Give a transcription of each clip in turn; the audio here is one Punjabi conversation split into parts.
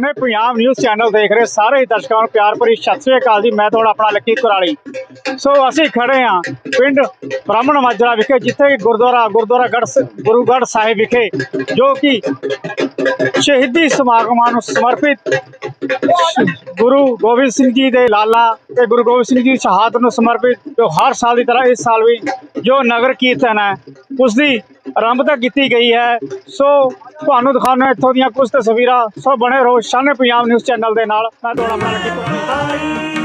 ਸ਼ਾਨੇ ਪੰਜਾਬ ਨਿਊਜ਼ ਚੈਨਲ ਦੇਖ ਰਹੇ ਸਾਰੇ ਦਰਸ਼ਕਾਂ ਨੂੰ ਪਿਆਰ ਭਰੀ ਸਤਿ ਸ੍ਰੀ ਅਕਾਲ ਜੀ। ਮੈਂ ਤੁਹਾਡਾ ਆਪਣਾ ਲੱਕੀ ਕੁਰਾਲੀ। ਸੋ ਅਸੀਂ ਖੜੇ ਹਾਂ ਪਿੰਡ ਬ੍ਰਾਹਮਣ ਮਾਜਰਾ ਵਿਖੇ, ਜਿੱਥੇ ਗੁਰਦੁਆਰਾ ਗੁਰਦੁਆਰਾ ਗੜ੍ਹ ਸ- ਸਾਹਿਬ ਵਿਖੇ, ਜੋ ਕਿ ਸ਼ਹੀਦੀ ਸਮਾਗਮਾਂ ਨੂੰ ਸਮਰਪਿਤ ਗੁਰੂ ਗੋਬਿੰਦ ਸਿੰਘ ਜੀ ਦੇ ਲਾਲਾ ਤੇ ਗੁਰੂ ਗੋਬਿੰਦ ਸਿੰਘ ਜੀ ਦੀ ਸ਼ਹਾਦਤ ਨੂੰ ਸਮਰਪਿਤ, ਜੋ ਹਰ ਸਾਲ ਦੀ ਤਰ੍ਹਾਂ ਇਸ ਸਾਲ ਵੀ ਜੋ ਨਗਰ ਕੀਰਤਨ ਹੈ ਉਸ ਦੀ ਆਰੰਭ ਤਾਂ ਕੀਤੀ ਗਈ ਹੈ। ਸੋ ਤੁਹਾਨੂੰ ਦਿਖਾਉਣਾ ਇੱਥੋਂ ਦੀਆਂ ਕੁਝ ਤਸਵੀਰਾਂ। ਸੋ ਬਣੇ ਰਹੋ ਸ਼ਾਨੇ ਪੰਜਾਬ ਨਿਊਜ਼ ਚੈਨਲ ਦੇ ਨਾਲ। ਮੈਂ ਤੁਹਾਡਾ ਆਪਣਾ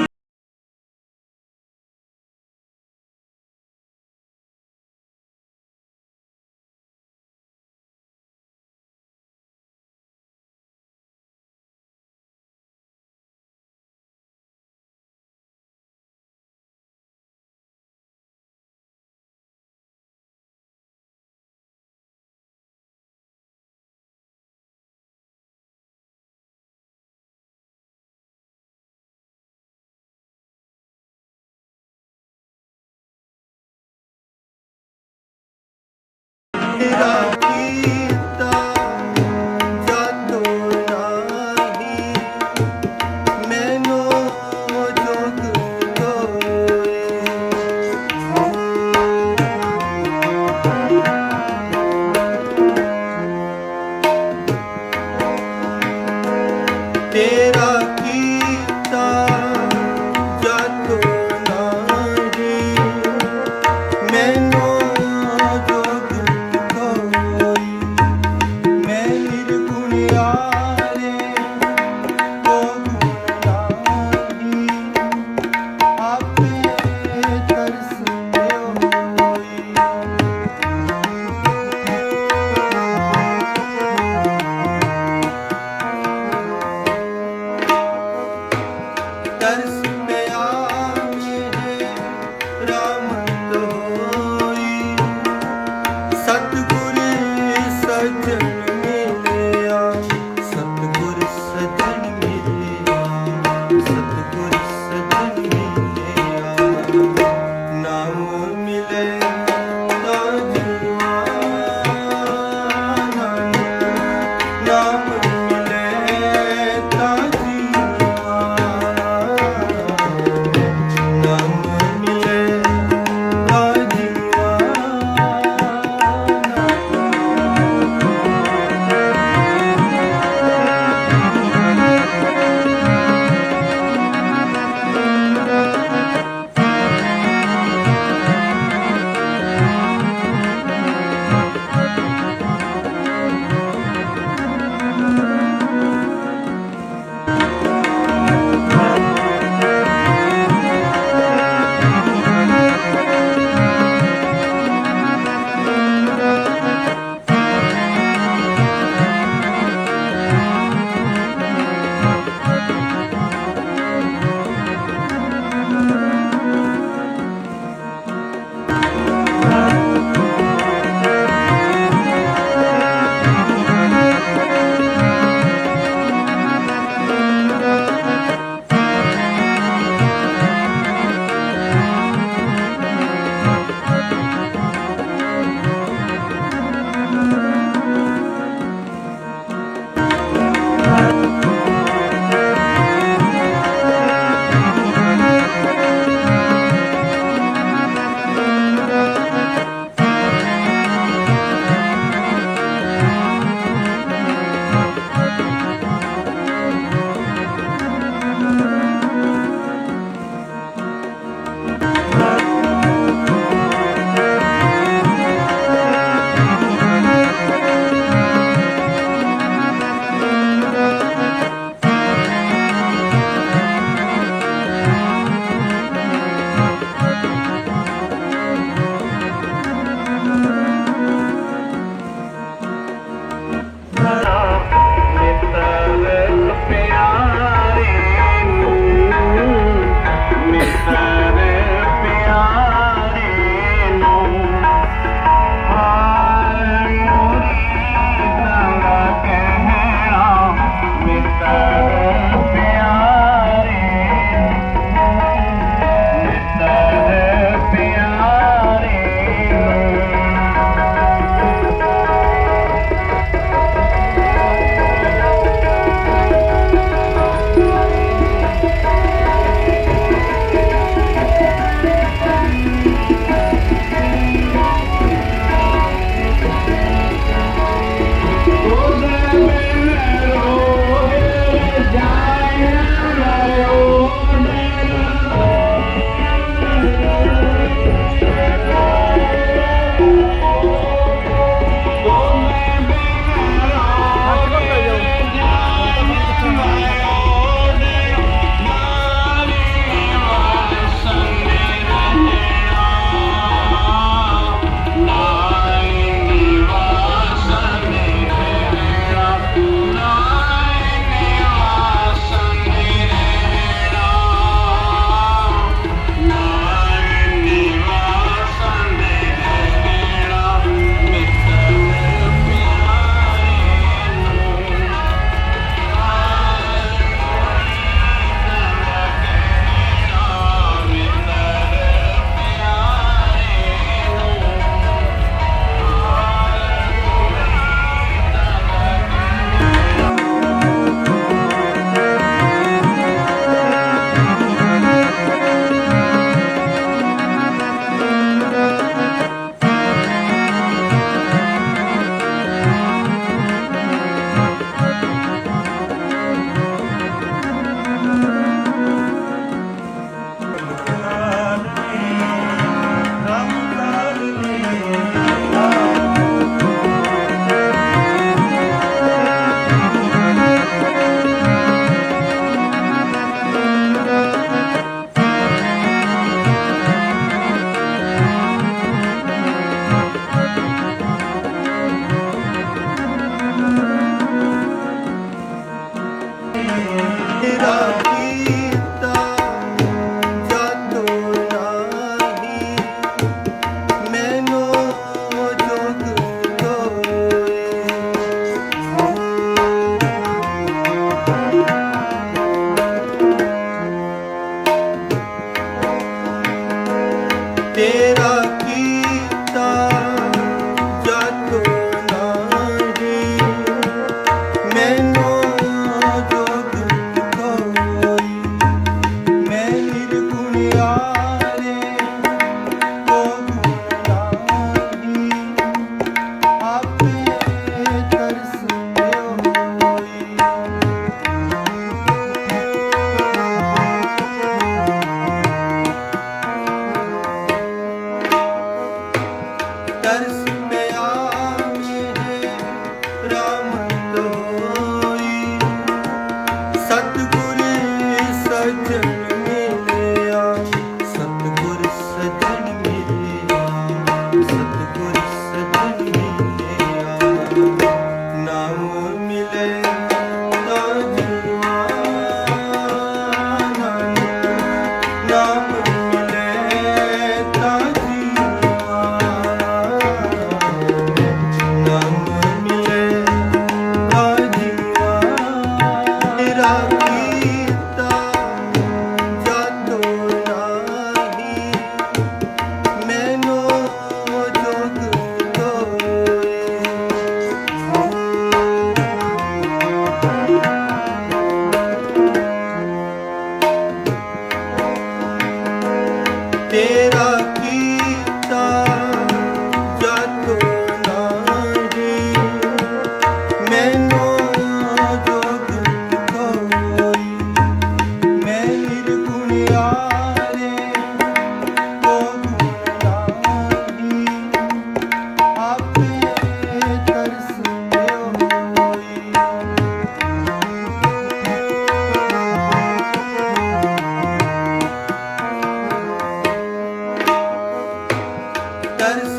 나는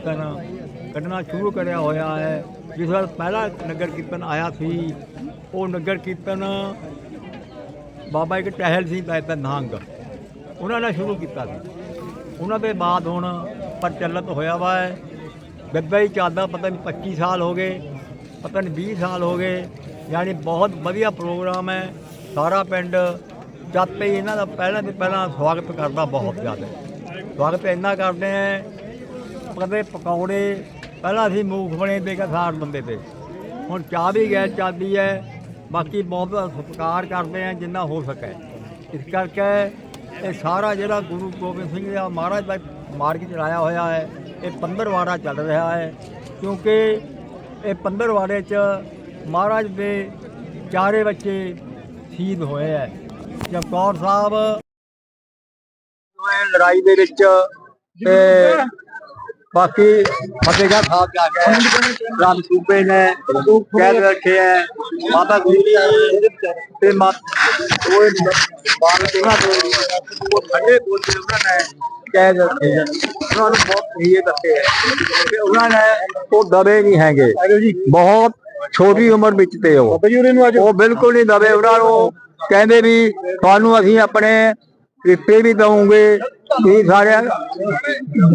ਕੀਰਤਨ ਕੱਢਣਾ ਸ਼ੁਰੂ ਕਰਿਆ ਹੋਇਆ ਹੈ। ਜਿਸ ਵਾਰ ਪਹਿਲਾ ਨਗਰ ਕੀਰਤਨ ਆਇਆ ਸੀ, ਉਹ ਨਗਰ ਕੀਰਤਨ ਬਾਬਾ ਇੱਕ ਟਹਿਲ ਸੀ ਬੈਤ ਨਹੰਗ ਉਹਨਾਂ ਨੇ ਸ਼ੁਰੂ ਕੀਤਾ ਸੀ। ਉਹਨਾਂ ਦੇ ਬਾਅਦ ਹੁਣ ਪ੍ਰਚਲਿਤ ਹੋਇਆ ਵਾ ਹੈ। ਗੱਦਾ ਹੀ ਚੱਲਦਾ ਪਤਾ ਨਹੀਂ 25 ਸਾਲ ਹੋ ਗਏ, ਪਤਾ ਨਹੀਂ 20 ਸਾਲ ਹੋ ਗਏ। ਯਾਨੀ ਬਹੁਤ ਵਧੀਆ ਪ੍ਰੋਗਰਾਮ ਹੈ। ਸਾਰਾ ਪਿੰਡ ਜਦ ਤੇ ਇਹਨਾਂ ਦਾ ਪਹਿਲਾਂ ਤੇ ਪਹਿਲਾਂ ਸਵਾਗਤ ਕਰਦਾ ਬਹੁਤ ਜ਼ਿਆਦਾ। ਸਵਾਗਤ ਇੰਨਾ ਕਰਦੇ ਆ ਕਦੇ ਪਕੌੜੇ, ਪਹਿਲਾਂ ਅਸੀਂ ਮੂੰਗਫਲੀ ਦੇ ਕੇ ਸਾਰ ਬੰਦੇ ਤੇ। ਹੁਣ ਚਾਹ ਵੀ ਗੈਸ ਚੱਲਦੀ ਹੈ, ਬਾਕੀ ਬਹੁਤ ਸਤਿਕਾਰ ਕਰਦੇ ਆ ਜਿੰਨਾ ਹੋ ਸਕੇ। ਇਸ ਕਰਕੇ ਇਹ ਸਾਰਾ ਜਿਹੜਾ ਗੁਰੂ ਗੋਬਿੰਦ ਸਿੰਘ ਦਾ ਮਹਾਰਾਜ ਦਾ ਮਾਰਗ ਚਲਾਇਆ ਹੋਇਆ ਹੈ, ਇਹ ਪੰਦਰਵਾੜਾ ਚੱਲ ਰਿਹਾ ਹੈ। ਕਿਉਂਕਿ ਇਹ ਪੰਦਰਵਾੜੇ 'ਚ ਮਹਾਰਾਜ ਦੇ ਚਾਰੇ ਬੱਚੇ ਸ਼ਹੀਦ ਹੋਏ ਹੈ। ਚਮਕੌਰ ਸਾਹਿਬ ਲੜਾਈ ਦੇ ਵਿੱਚ ਤੇ ਬਾਕੀ ਫਤਿਹਗੜ੍ਹ ਸਾਹਿਬ ਜਾ ਕੇ ਰਾਮ ਸੂਬੇ ਨੇ ਕੈਦ ਰੱਖੇ ਹੈ। ਮਾਤਾ ਗੁਜਰੀ ਤੇ ਮਾ ਉਹ ਬਾਹਰ ਸਿੰਘਾਂ ਤੋਂ ਉਹ ਠੰਡੇ ਬੋਲ ਕੇ ਉਹਨਾਂ ਨੇ ਕੈਦ ਰੱਖੇ ਉਹਨਾਂ ਨੂੰ ਬਹੁਤ ਇਹ ਦੱਸੇ ਹੈ। ਕਿ ਉਹਨਾਂ ਨੇ ਉਹ ਦਬੇ ਨਹੀਂ ਹੈਗੇ। ਬਹੁਤ ਛੋਟੀ ਉਮਰ ਵਿੱਚ ਤੇ ਉਹ। ਉਹ ਬਿਲਕੁਲ ਨਹੀਂ ਦਬੇ ਉਹਨਾਂ ਨੂੰ ਕਹਿੰਦੇ ਵੀ ਤੁਹਾਨੂੰ ਅਸੀਂ ਆਪਣੇ ਰਿਸ਼ਤੇ ਵੀ ਦਵਾਂਗੇ। ਵੀ ਸਾਰੇ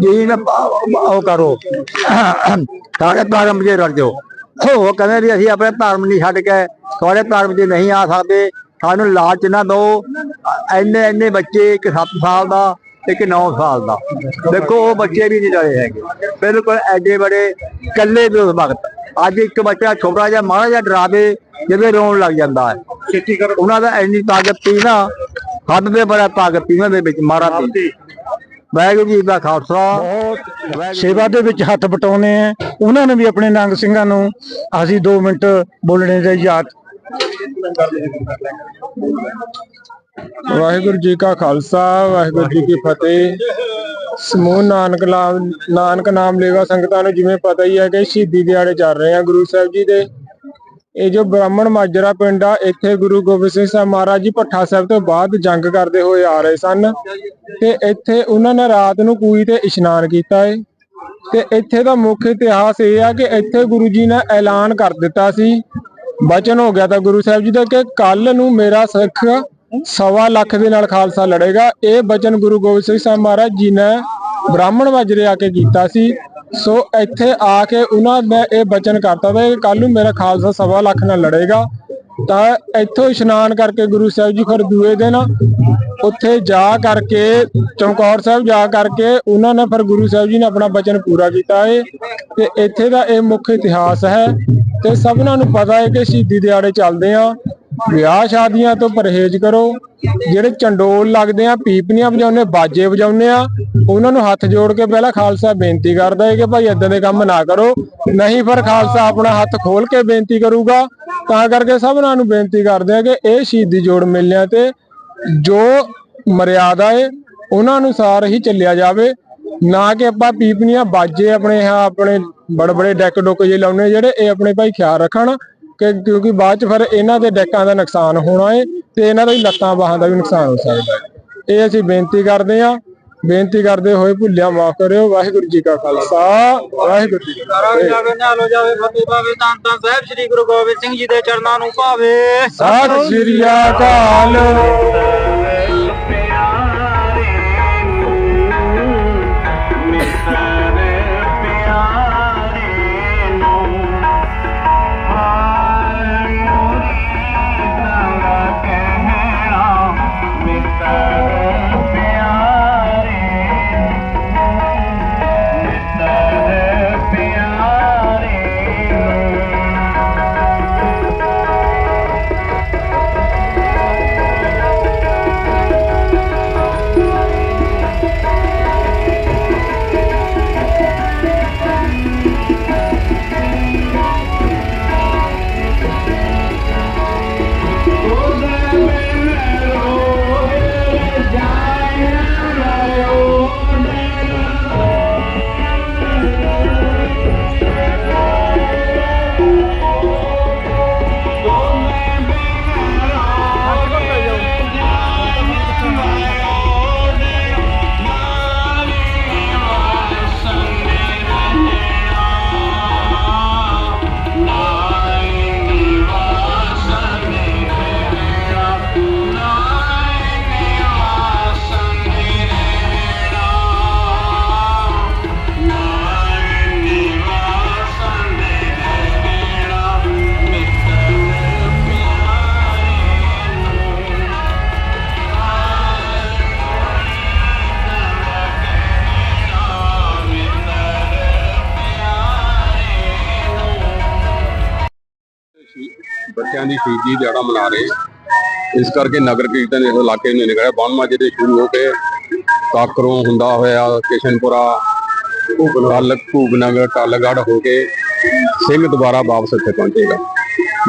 ਜੀਨ ਉਹ ਕਰੋ। ਸਾਰੇ ਧਰਮ ਜੇ ਰਲ ਜਾਓ। ਉਹ ਕਹਿੰਦੇ ਵੀ ਅਸੀਂ ਆਪਣੇ ਧਰਮ ਨਹੀਂ ਛੱਡ ਕੇ ਤੁਹਾਡੇ ਧਰਮ 'ਚ ਨਹੀਂ ਆ ਸਕਦੇ। ਸਾਨੂੰ ਲਾਲਚ ਨਾ ਦਿਓ। ਇੰਨੇ ਇੰਨੇ ਬੱਚੇ ਇੱਕ 7 ਸਾਲ ਦਾ ਇੱਕ 9 ਸਾਲ ਦਾ। ਦੇਖੋ ਉਹ ਬੱਚੇ ਵੀ ਨਹੀਂ ਡਰੇ ਹੈਗੇ। ਬਿਲਕੁਲ ਐਡੇ ਬੜੇ ਇਕੱਲੇ ਵੀ ਉਸ ਵਕਤ। ਅੱਜ ਇੱਕ ਬੱਚਾ ਛੋਟਾ ਜਿਹਾ ਮਾੜਾ ਜਿਹਾ ਡਰਾਵੇ ਜਦੋਂ ਰੋਣ ਲੱਗ ਜਾਂਦਾ ਹੈ। ਉਹਨਾਂ ਦਾ ਇੰਨੀ ਤਾਕਤ ਸੀ ਨਾ ਹੱਦ ਦੇ ਬੜਾ ਤਾਕਤ ਸੀ ਉਹਨਾਂ ਦੇ ਵਿੱਚ ਮਾਰਾ ਸੀ। ਵਾਹਿਗੁਰੂ ਜੀ ਦਾ ਖਾਲਸਾ। ਸੇਵਾ ਦੇ ਵਿੱਚ ਹੱਥ ਬਟਾਉਨੇ ਆ ਉਹਨਾਂ ਨੇ ਵੀ ਆਪਣੇ ਨੰਗ ਸਿੰਘਾਂ ਨੂੰ ਅਸੀਂ 2 ਮਿੰਟ ਬੋਲਣੇ ਦਾ ਯਾਦ। ਵਾਹਿਗੁਰੂ ਜੀ ਕਾ ਖਾਲਸਾ ਵਾਹਿਗੁਰੂ ਜੀ ਕੀ ਫਤਿਹ। ਸਮੂਹ ਨਾਨਕ ਨਾਮ ਨਾਨਕ ਨਾਮ ਲੇਵਾ ਸੰਗਤਾਂ ਨੂੰ ਜਿਵੇਂ ਪਤਾ ਹੀ ਹੈ ਕਿ ਸ਼ਹੀਦੀ ਦਿਹਾੜੇ ਚੱਲ ਰਹੇ ਆ ਗੁਰੂ ਸਾਹਿਬ ਜੀ ਦੇ। ਇਹ ਜੋ ਬ੍ਰਾਹਮਣ ਮਾਜਰਾ ਪਿੰਡ ਆ, ਇੱਥੇ ਗੁਰੂ ਗੋਬਿੰਦ ਸਿੰਘ ਸਾਹਿਬ ਮਹਾਰਾਜ ਜੀ ਭੱਠਾ ਸਾਹਿਬ ਤੋਂ ਬਾਅਦ ਜੰਗ ਕਰਦੇ ਹੋਏ ਆ ਰਹੇ ਸਨ ਤੇ ਇੱਥੇ ਉਹਨਾਂ ਨੇ ਰਾਤ ਨੂੰ ਕੂਈ ਤੇ ਇਸ਼ਨਾਨ ਕੀਤਾ ਏ। ਤੇ ਇੱਥੇ ਦਾ ਮੁੱਖ ਇਤਿਹਾਸ ਇਹ ਆ ਕਿ ਇੱਥੇ ਗੁਰੂ ਜੀ ਨੇ ਐਲਾਨ ਕਰ ਦਿੱਤਾ ਸੀ। ਬਚਨ ਹੋ ਗਿਆ ਤਾਂ ਗੁਰੂ ਸਾਹਿਬ ਜੀ ਦਾ ਕਿ ਕੱਲ ਨੂੰ ਮੇਰਾ ਸਿੱਖ ਸਵਾ ਲੱਖ ਦੇ ਨਾਲ ਖਾਲਸਾ ਲੜੇਗਾ। ਇਹ ਬਚਨ ਗੁਰੂ ਗੋਬਿੰਦ ਸਿੰਘ ਸਾਹਿਬ ਮਹਾਰਾਜ ਜੀ ਨੇ ਬ੍ਰਾਹਮਣ ਮਾਜਰੇ ਆ ਕੇ ਕੀਤਾ ਸੀ। ਸੋ ਇੱਥੇ ਆ ਕੇ ਉਹਨਾਂ ਨੇ ਇਹ ਬਚਨ ਕਰਤਾ ਤਾ ਕੱਲ ਨੂੰ ਮੇਰਾ ਖਾਲਸਾ ਸਵਾ ਲੱਖ ਨਾਲ ਲੜੇਗਾ। ਤਾਂ ਇੱਥੋਂ ਇਸ਼ਨਾਨ ਕਰਕੇ ਗੁਰੂ ਸਾਹਿਬ ਜੀ ਫਿਰ ਦੂਏ ਦਿਨ ਉੱਥੇ ਜਾ ਕਰਕੇ ਚਮਕੌਰ ਸਾਹਿਬ ਜਾ ਕਰਕੇ ਉਹਨਾਂ ਨੇ ਫਿਰ ਗੁਰੂ ਸਾਹਿਬ ਜੀ ਨੇ ਆਪਣਾ ਬਚਨ ਪੂਰਾ ਕੀਤਾ ਹੈ ਤੇ ਇੱਥੇ ਦਾ ਇਹ ਮੁੱਖ ਇਤਿਹਾਸ ਹੈ ਤੇ ਸਭਨਾਂ ਨੂੰ ਪਤਾ ਹੈ ਕਿ ਸ਼ਹੀਦੀ ਦਿਹਾੜੇ ਚੱਲਦੇ ਆ। ਵਿਆਹ ਸ਼ਾਦੀਆਂ ਤੋਂ ਪਰਹੇਜ਼ ਕਰੋ, ਜਿਹੜੇ ਚੰਡੋਲ ਲੱਗਦੇ ਆ, ਪੀਪਨੀਆਂ ਵਜਾਉਂਦੇ, ਬਾਜੇ ਵਜਾਉਂਦੇ ਆ, ਉਹਨਾਂ ਨੂੰ ਹੱਥ ਜੋੜ ਕੇ ਪਹਿਲਾਂ ਖਾਲਸਾ ਬੇਨਤੀ ਕਰਦਾ ਹੈ ਕਿ ਭਾਈ ਇਦਾਂ ਦੇ ਕੰਮ ਨਾ ਕਰੋ। ਨਹੀਂ ਫਿਰ ਖਾਲਸਾ ਆਪਣਾ ਹੱਥ ਖੋਲ ਕੇ ਬੇਨਤੀ ਕਰੂਗਾ ਤਾਂ ਕਰਕੇ ਸਭਨਾਂ ਨੂੰ ਬੇਨਤੀ ਕਰਦੇ ਆ ਕਿ ਇਹ ਸ਼ਹੀਦੀ ਜੋੜ ਮੇਲਿਆਂ ਤੇ ਜੋ ਮਰਿਆਦਾ ਏ, ਉਹਨਾਂ ਅਨੁਸਾਰ ਹੀ ਚੱਲਿਆ ਜਾਵੇ। ਨਾ ਕਿ ਆਪਾਂ ਪੀਪਨੀਆਂ ਬਾਜੇ ਆਪਣੇ ਹਾਂ, ਆਪਣੇ ਬੜੇ ਬੜੇ ਡੈਕ ਡੁੱਕ ਜੇ ਲਾਉਣੇ, ਜਿਹੜੇ ਇਹ ਆਪਣੇ ਭਾਈ ਖਿਆਲ ਰੱਖਣ ਕਿ ਕਿਉਂਕਿ ਬਾਅਦ ਚ ਫਿਰ ਇਹਨਾਂ ਦੇ ਡੈਕਾਂ ਦਾ ਨੁਕਸਾਨ ਹੋਣਾ ਏ ਤੇ ਇਹਨਾਂ ਦਾ ਹੀ ਲੱਤਾਂ ਬਾਹਾਂ ਦਾ ਵੀ ਨੁਕਸਾਨ ਹੋ ਸਕਦਾ ਹੈ ਇਹ ਅਸੀਂ ਬੇਨਤੀ ਕਰਦੇ ਹਾਂ ਬੇਨਤੀ ਕਰਦੇ ਹੋਏ ਭੁੱਲਿਆ ਮਾਫ ਕਰਿਓ ਵਾਹਿਗੁਰੂ ਜੀ ਕਾ ਖਾਲਸਾ ਵਾਹਿਗੁਰੂ ਜੀ ਕੀ ਜਾਵੇ ਨਾਲੋ ਜਾਵੇ ਫਤਿਹ ਪਾਵੇ ਤਾਂ ਤਾਂ ਸਾਹਿਬ ਸ੍ਰੀ ਗੁਰੂ ਗੋਬਿੰਦ ਸਿੰਘ ਜੀ ਦੇ ਚਰਨਾਂ ਨੂੰ ਭਾਵੇ। ਸਤਿ ਸ੍ਰੀ ਅਕਾਲ। ਬੱਚਿਆਂ ਦੀ ਸ਼ਹੀਦੀ ਦਿਹਾੜਾ ਮਨਾ ਰਹੇ। ਇਸ ਕਰਕੇ ਨਗਰ ਕੀਰਤਨ ਇਸ ਇਲਾਕੇ ਨੂੰ ਨਿਕਲਿਆ। ਬਾਨਮਾ ਜਿਹਦੇ ਸ਼ੁਰੂ ਹੋ ਕੇ ਕਾਕਰੋਂ ਹੁੰਦਾ ਹੋਇਆ, ਕਿਸ਼ਨਪੁਰਾ ਟੱਲ ਭੂਗਨਗਰ ਟੱਲਗੜ੍ਹ ਹੋ ਕੇ ਸਿੰਘ ਦੁਬਾਰਾ ਵਾਪਸ ਇੱਥੇ ਪਹੁੰਚੇਗਾ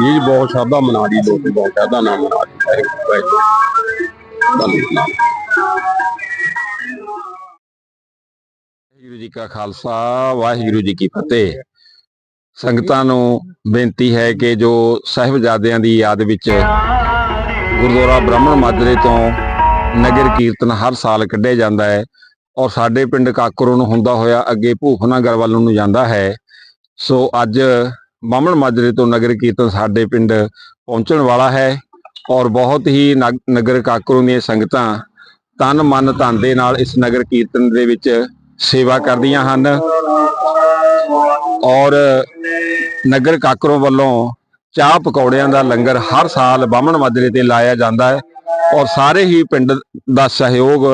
ਇਹ ਬਹੁਤ ਸ਼ਰਧਾ ਮਨਾ ਰਹੀ ਲੋਕ, ਬਹੁਤ ਸ਼ਰਧਾ ਨਾਲ ਮਨਾ ਰਹੇ ਹੈ ਧੰਨਵਾਦ। ਵਾਹਿਗੁਰੂ ਜੀ ਕਾ ਖਾਲਸਾ, ਵਾਹਿਗੁਰੂ ਜੀ ਕੀ ਫਤਿਹ। ਸੰਗਤਾਂ ਨੂੰ ਬੇਨਤੀ ਹੈ ਕਿ ਜੋ ਸਾਹਿਬਜ਼ਾਦਿਆਂ ਦੀ ਯਾਦ ਵਿੱਚ ਗੁਰਦੁਆਰਾ ਬ੍ਰਾਹਮਣ ਮਾਜਰੇ ਤੋਂ ਨਗਰ ਕੀਰਤਨ ਹਰ ਸਾਲ ਕੱਢਿਆ ਜਾਂਦਾ ਹੈ ਔਰ ਸਾਡੇ ਪਿੰਡ ਕਾਕਰੋਂ ਨੂੰ ਹੁੰਦਾ ਹੋਇਆ ਅੱਗੇ ਭੂਫਨਾਗਰ ਵੱਲ ਨੂੰ ਜਾਂਦਾ ਹੈ। ਸੋ ਅੱਜ ਬ੍ਰਾਹਮਣ ਮਾਜਰੇ ਤੋਂ ਨਗਰ ਕੀਰਤਨ ਸਾਡੇ ਪਿੰਡ ਪਹੁੰਚਣ ਵਾਲਾ ਹੈ ਔਰ ਬਹੁਤ ਹੀ ਨਗ- ਨਗਰ ਕਾਕਰੋਂ ਦੀਆਂ ਸੰਗਤਾਂ ਤਨ ਮਨ ਧਨ ਦੇ ਨਾਲ ਇਸ ਨਗਰ ਕੀਰਤਨ ਦੇ ਵਿੱਚ ਸੇਵਾ ਕਰਦੀਆਂ ਹਨ। ਔਰ ਨਗਰ ਕਾਕਰੋਂ ਵੱਲੋਂ ਚਾਹ ਪਕੌੜਿਆਂ ਦਾ ਲੰਗਰ ਹਰ ਸਾਲ ਬਾਹਮਣ ਮਾਜਰੇ ਤੇ ਲਾਇਆ ਜਾਂਦਾ ਹੈ ਔਰ ਸਾਰੇ ਹੀ ਪਿੰਡ ਦਾ ਸਹਿਯੋਗ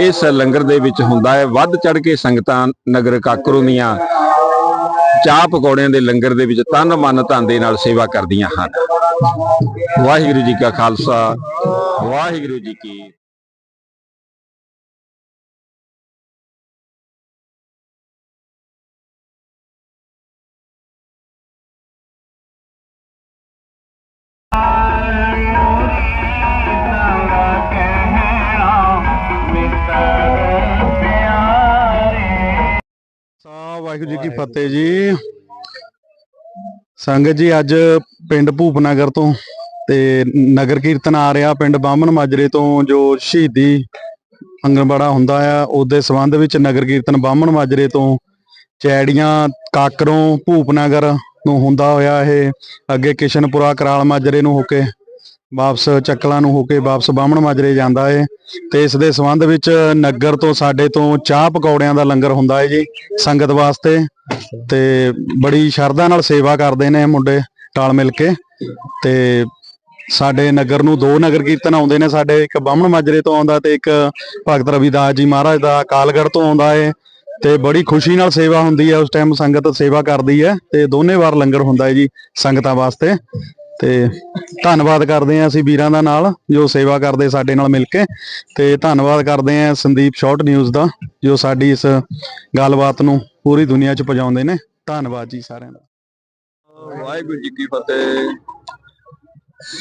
ਇਸ ਲੰਗਰ ਦੇ ਵਿੱਚ ਹੁੰਦਾ ਹੈ। ਵੱਧ ਚੜ ਕੇ ਸੰਗਤਾਂ ਨਗਰ ਕਾਕਰੋਂ ਦੀਆਂ ਚਾਹ ਪਕੌੜਿਆਂ ਦੇ ਲੰਗਰ ਦੇ ਵਿੱਚ ਤਨ ਮਨ ਧਨ ਦੇ ਨਾਲ ਸੇਵਾ ਕਰਦੀਆਂ ਹਨ। ਵਾਹਿਗੁਰੂ ਜੀ ਕਾ ਖਾਲਸਾ, ਵਾਹਿਗੁਰੂ ਜੀ ਕੀ ਵਾਹਿਗੁਰੂ ਜੀ ਕੀ ਫਤਿਹ ਜੀ। ਸੰਗਤ ਜੀ, ਅੱਜ ਪਿੰਡ ਭੂਪਨਗਰ ਤੋਂ ਤੇ ਨਗਰ ਕੀਰਤਨ ਆ ਰਿਹਾ ਪਿੰਡ ਬਾਹਮਣ ਮਾਜਰੇ ਤੋਂ, ਜੋ ਸ਼ਹੀਦੀ ਅੰਗਨਵਾੜਾ ਹੁੰਦਾ ਆ, ਉਹਦੇ ਸਬੰਧ ਵਿੱਚ ਨਗਰ ਕੀਰਤਨ ਬਾਹਮਣ ਮਾਜਰੇ ਤੋਂ ਚੈੜੀਆਂ, ਕਾਕਰੋਂ, ਭੂਪਨਗਰ ਨੂੰ ਹੁੰਦਾ ਹੋਇਆ ਇਹ ਅੱਗੇ ਕਿਸ਼ਨਪੁਰਾ ਕਰਾਲ ਮਾਜਰੇ ਨੂੰ ਹੋ ਕੇ ਵਾਪਸ ਚੱਕਲਾਂ ਨੂੰ ਹੋ ਕੇ ਵਾਪਸ ਬਾਹਮਣ ਮਾਜਰੇ ਜਾਂਦਾ ਏ ਤੇ ਇਸ ਦੇ ਸੰਬੰਧ ਵਿੱਚ ਨਗਰ ਤੋਂ ਸਾਡੇ ਤੋਂ ਚਾਹ ਪਕੌੜਿਆਂ ਦਾ ਲੰਗਰ ਹੁੰਦਾ ਹੈ ਜੀ ਸੰਗਤ ਵਾਸਤੇ ਤੇ ਬੜੀ ਸ਼ਰਧਾ ਨਾਲ ਸੇਵਾ ਕਰਦੇ ਨੇ ਮੁੰਡੇ ਟਾਲ ਮਿਲ ਕੇ ਤੇ ਸਾਡੇ ਨਗਰ ਨੂੰ ਦੋ ਨਗਰ ਕੀਰਤਨ ਆਉਂਦੇ ਨੇ ਸਾਡੇ ਇੱਕ ਬਾਹਮਣ ਮਾਜਰੇ ਤੋਂ ਆਉਂਦਾ ਤੇ ਇੱਕ ਭਗਤ ਰਵਿਦਾਸ ਜੀ ਮਹਾਰਾਜ ਦਾ ਕਾਲਗੜ੍ਹ ਤੋਂ ਆਉਂਦਾ ਏ ਤੇ ਬੜੀ ਖੁਸ਼ੀ ਨਾਲ ਸੇਵਾ ਹੁੰਦੀ ਹੈ, ਉਸ ਟਾਈਮ ਸੰਗਤ ਸੇਵਾ ਕਰਦੀ ਹੈ ਤੇ ਦੋਨੇ ਵਾਰ ਲੰਗਰ ਹੁੰਦਾ ਹੈ ਜੀ ਸੰਗਤਾਂ ਵਾਸਤੇ ਤੇ ਧੰਨਵਾਦ ਕਰਦੇ ਹਾਂ ਅਸੀਂ ਵੀਰਾਂ ਦਾ ਨਾਲ ਜੋ ਸੇਵਾ ਕਰਦੇ ਸਾਡੇ ਨਾਲ ਮਿਲ ਕੇ ਤੇ ਧੰਨਵਾਦ ਕਰਦੇ ਹਾਂ ਸੰਦੀਪ ਸ਼ਾਰਟ ਨਿਊਜ਼ ਦਾ ਜੋ ਸਾਡੀ ਇਸ ਗੱਲਬਾਤ ਨੂੰ ਪੂਰੀ ਦੁਨੀਆ 'ਚ ਪਹੁੰਚਾਉਂਦੇ ਨੇ, ਧੰਨਵਾਦ ਜੀ ਸਾਰਿਆਂ ਦਾ। ਵਾਹਿਗੁਰੂ ਜੀ ਕੀ ਫਤਿਹ।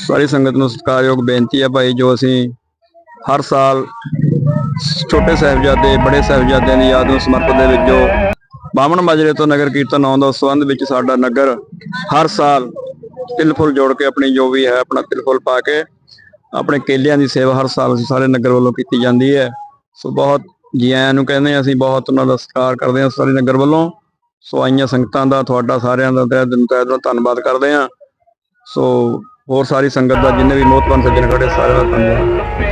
ਸਾਰੀ ਸੰਗਤ ਨੂੰ ਸਤਿਕਾਰਯੋਗ ਬੇਨਤੀ ਹੈ ਭਾਈ ਜੋ ਅਸੀਂ ਹਰ ਸਾਲ ਛੋਟੇ ਸਾਹਿਬਜ਼ਾਦੇ, ਬੜੇ ਸਾਹਿਬਜ਼ਾਦਿਆਂ ਦੀ ਯਾਦ ਨੂੰ ਸਮਰਪਿਤ ਦੇ ਵਿੱਚ ਜੋ ਬਾਹਮਣ ਮਾਜਰੇ ਤੋਂ ਨਗਰ ਕੀਰਤਨ ਆਉਣ ਦਾ ਸੰਬੰਧ ਵਿੱਚ ਸਾਡਾ ਨਗਰ ਹਰ ਸਾਲ ਤਿਲ ਫੁੱਲ ਜੋੜ ਕੇ ਆਪਣੀ ਜੋ ਵੀ ਹੈ, ਆਪਣਾ ਤਿਲ ਫੁੱਲ ਪਾ ਕੇ ਆਪਣੇ ਕੇਲਿਆਂ ਦੀ ਸੇਵਾ ਹਰ ਸਾਲ ਅਸੀਂ ਸਾਰੇ ਨਗਰ ਵੱਲੋਂ ਕੀਤੀ ਜਾਂਦੀ ਹੈ। ਸੋ ਬਹੁਤ ਜੀ ਆਇਆਂ ਨੂੰ ਕਹਿੰਦੇ ਹਾਂ, ਅਸੀਂ ਬਹੁਤ ਉਹਨਾਂ ਦਾ ਸਤਿਕਾਰ ਕਰਦੇ ਹਾਂ, ਸਾਰੇ ਨਗਰ ਵੱਲੋਂ। ਸੋ ਆਈਆਂ ਸੰਗਤਾਂ ਦਾ, ਤੁਹਾਡਾ ਸਾਰਿਆਂ ਦਾ ਤਹਿ ਦਿਲ, ਤਹਿ ਦਿਲੋਂ ਧੰਨਵਾਦ ਕਰਦੇ ਹਾਂ। ਸੋ ਹੋਰ ਸਾਰੀ ਸੰਗਤ ਦਾ ਜਿੰਨੇ ਵੀ ਮੋਤਬਨ ਸੱਜਣ ਖੜੇ, ਸਾਰਿਆਂ ਦਾ ਧੰਨਵਾਦ।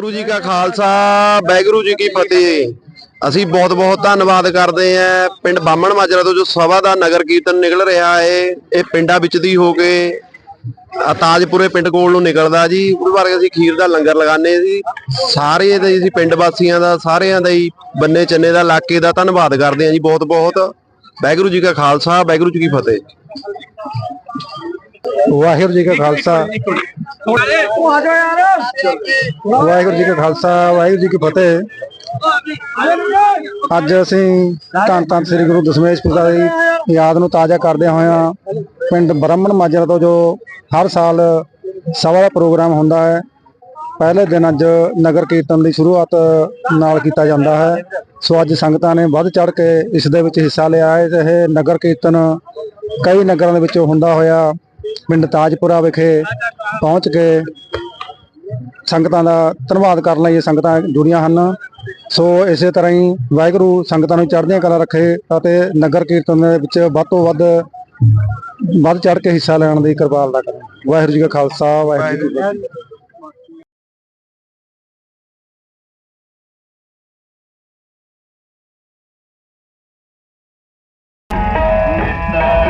ਵਾਹਿਗੁਰੂ ਜੀ ਕਾ ਖਾਲਸਾ, ਵਾਹਿਗੁਰੂ ਜੀ ਕੀ ਫਤਿਹ। ਅਸੀਂ ਬਹੁਤ ਬਹੁਤ ਧੰਨਵਾਦ ਕਰਦੇ ਆਂ ਪਿੰਡ ਬਾਮਣ ਮਾਜਰਾ ਤੋਂ ਜੋ ਸਭਾ ਦਾ ਨਗਰ ਕੀਰਤਨ ਨਿਕਲ ਰਿਹਾ ਹੈ, ਇਹ ਪਿੰਡਾਂ ਵਿੱਚ ਦੀ ਹੋ ਕੇ ਤਾਜਪੁਰੇ ਪਿੰਡ ਕੋਲ ਨੂੰ ਨਿਕਲਦਾ ਜੀ। ਉਹਦੇ ਬਾਰੇ ਅਸੀਂ ਖੀਰ ਦਾ ਲੰਗਰ ਲਗਾਉਂਦੇ ਸੀ ਸਾਰੇ ਦੇ ਅਸੀਂ ਪਿੰਡ ਵਾਸੀਆਂ ਦਾ, ਸਾਰਿਆਂ ਦਾ ਹੀ ਬੰਨੇ ਚੰਨੇ ਦਾ, ਇਲਾਕੇ ਦਾ ਧੰਨਵਾਦ ਕਰਦੇ ਆਂ ਜੀ ਬਹੁਤ ਬਹੁਤ। ਵਾਹਿਗੁਰੂ ਜੀ ਕਾ ਖਾਲਸਾ, ਵਾਹਿਗੁਰੂ ਜੀ ਕੀ ਫਤਿਹ। ਵਾਹਿਗੁਰੂ ਜੀ ਕਾ ਖਾਲਸਾ। ਵਾਹਿਗੁਰੂ ਜੀ ਕਾ ਖਾਲਸਾ, ਵਾਹਿਗੁਰੂ ਜੀ ਕੀ ਫਤਿਹ। ਅੱਜ ਅਸੀਂ ਧੰਨ ਧੰਨ ਸ੍ਰੀ ਗੁਰੂ ਦਸ਼ਮੇਸ਼ ਪਿਤਾ ਦੀ ਯਾਦ ਨੂੰ ਤਾਜ਼ਾ ਕਰਦੇ ਹੋਇਆ ਪਿੰਡ ਬ੍ਰਾਹਮਣ ਮਾਜਰਾ ਤੋਂ ਜੋ ਹਰ ਸਾਲ ਸਭਾ ਦਾ ਪ੍ਰੋਗਰਾਮ ਹੁੰਦਾ ਹੈ, ਪਹਿਲੇ ਦਿਨ ਅੱਜ ਨਗਰ ਕੀਰਤਨ ਦੀ ਸ਼ੁਰੂਆਤ ਨਾਲ ਕੀਤਾ ਜਾਂਦਾ ਹੈ। ਸੋ ਅੱਜ ਸੰਗਤਾਂ ਨੇ ਵੱਧ ਚੜ ਕੇ ਇਸ ਦੇ ਵਿੱਚ ਹਿੱਸਾ ਲਿਆ ਹੈ ਤੇ ਇਹ ਨਗਰ ਕੀਰਤਨ ਕਈ ਨਗਰਾਂ ਦੇ ਵਿੱਚੋਂ ਹੁੰਦਾ ਹੋਇਆ ਪਿੰਡ ਤਾਜਪੁਰਾ ਵਿਖੇ ਪਹੁੰਚ ਕੇ ਸੰਗਤਾਂ ਦਾ ਧੰਨਵਾਦ ਕਰਨ ਲਈ ਇਹ ਸੰਗਤਾਂ ਜੁੜੀਆਂ ਹਨ। ਸੋ ਇਸੇ ਤਰ੍ਹਾਂ ਹੀ ਵਾਹਿਗੁਰੂ ਸੰਗਤਾਂ ਨੂੰ ਚੜ੍ਹਦੀਆਂ ਕਲਾ ਰੱਖੇ ਅਤੇ ਨਗਰ ਕੀਰਤਨ ਦੇ ਵਿੱਚ ਵੱਧ ਤੋਂ ਵੱਧ ਵੱਧ ਚੜ ਕੇ ਹਿੱਸਾ ਲੈਣ ਦੀ ਕਿਰਪਾਲਤਾ ਕਰੇ। ਵਾਹਿਗੁਰੂ ਜੀ ਕਾ ਖਾਲਸਾ, ਵਾਹਿਗੁਰੂ ਜੀ ਕੀ